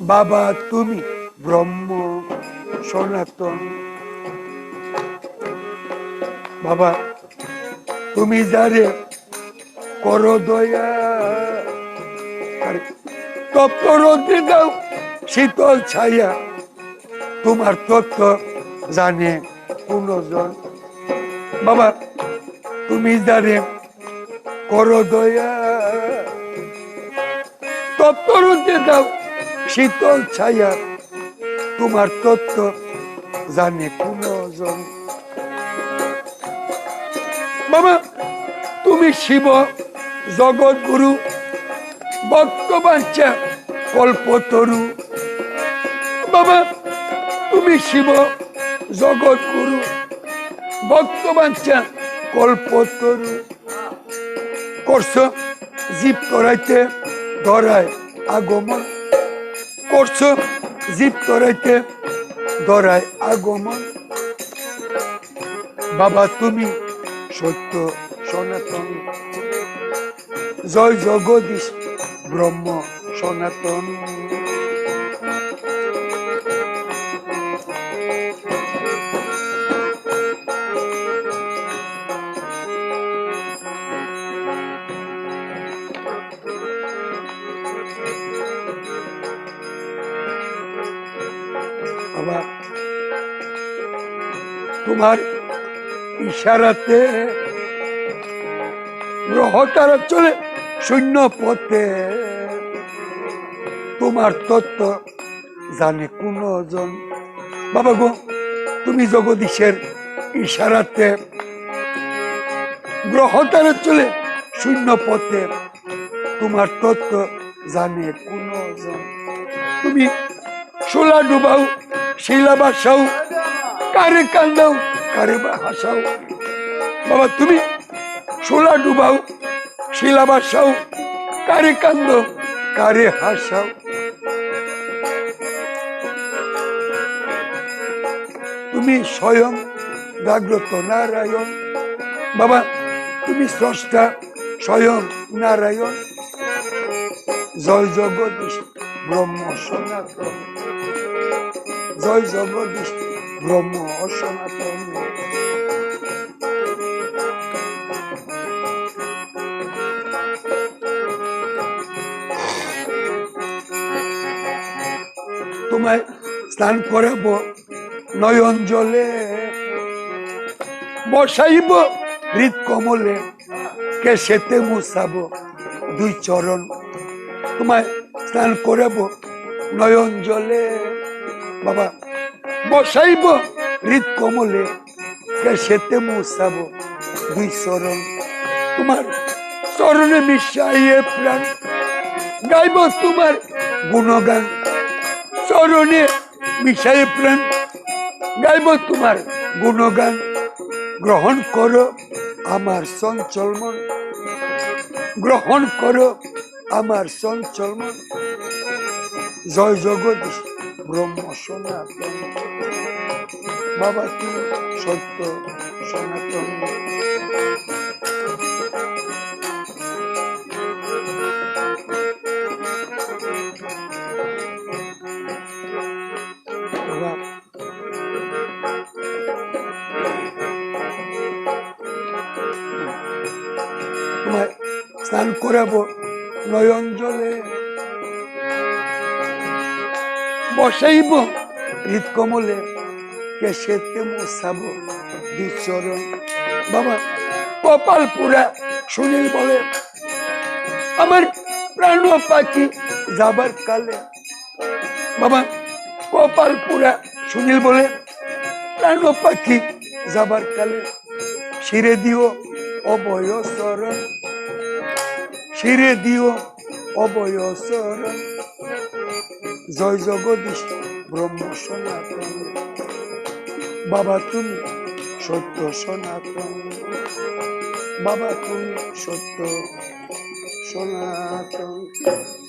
বাবা তুমি ব্রহ্ম, সনাতন। বাবা, তুমি যারে করো দয়া তপ্ত দাও শীতল ছায়া। তোমার তত্ত্ব জানে কোনজন বাবা, তুমি যারে করো দয়া তপ্ত রোদ্রে দাও শীতল ছায়া তোমার তত্ত্ব জানে কোনজন বাবা, তুমি শিব জগৎ গুরু ভক্তবাঞ্চা কল্পতরু। বাবা, তুমি শিব জগৎ গুরু ভক্তবাঞ্চা কল্পতরু। করছ, জীব তরাইতে ধরায় আগমন। করছ? জীব তরাইতে দরাই আগমন। বাবা তুমি সত্য সনাতন। জয় জগদীশ ব্রহ্ম সনাতন। বাবা। তোমার ইশারাতে গ্রহ তারা চলে শূন্য পথে। তোমার তত্ত্ব জানে কোন জন। বাবা গো, তুমি জগদীশের ইশারাতে গ্রহ তারা চলে শূন্য পথে। তোমার তত্ত্ব জানে কোন জন। তুমি সোলা ডুবাও শিলা বাসাও কারে কান্দাও কারে হাসাও। বাবা, তুমি সোলা ডুবাও শিলা বাসাও কারে কান্দ কারে হাসাও। তুমি স্বয়ং জাগ্রত নারায়ণ। বাবা, তুমি স্রষ্টা স্বয়ং নারায়ণ। জয় জগদীশ ব্রহ্ম সনাতন। জয় জগদীশ, ব্রহ্ম সনাতন। তোমায় স্নান করাব নয়ন জলে, বসাইব হৃদ কমলে, কেশেতে মুছাব দুই চরণ। তোমায় স্নান করাব নয়ন জলে। বাবা, বসাইব, হৃদ কমলে কেশেতে মুছাব, দুই চরণ। তোমার চরণে মিশাইয়ে প্রাণ, গাইব তোমার গুণগান। চরণে মিশাই প্রাণ, গাইব তোমার গুণগান। গ্রহণ করো আমার চঞ্চল মন, গ্রহণ করো আমার চঞ্চল মন। জয় জগদীশ। ব্রহ্ম বাবা তুমি সত্য সনাতন স্নান করাবো নয়ন জলে। বসাইব হৃদ কমলে কেশেতে মোছাবো, বিচরণ। বাবা কপাল পুরা সুনীল বলে, আমার প্রাণ পাখি যাবার কালে। বাবা কপাল পুরা সুনীল বলে, প্রাণ পাখি যাবার কালে শিরে দিও অবয় চরণ দিও অবয় চরণ জয় জগদীশ ব্রহ্ম সনাতন বাবা তুমি সত্য সনাতন। বাবা তুমি সত্য সনাতন।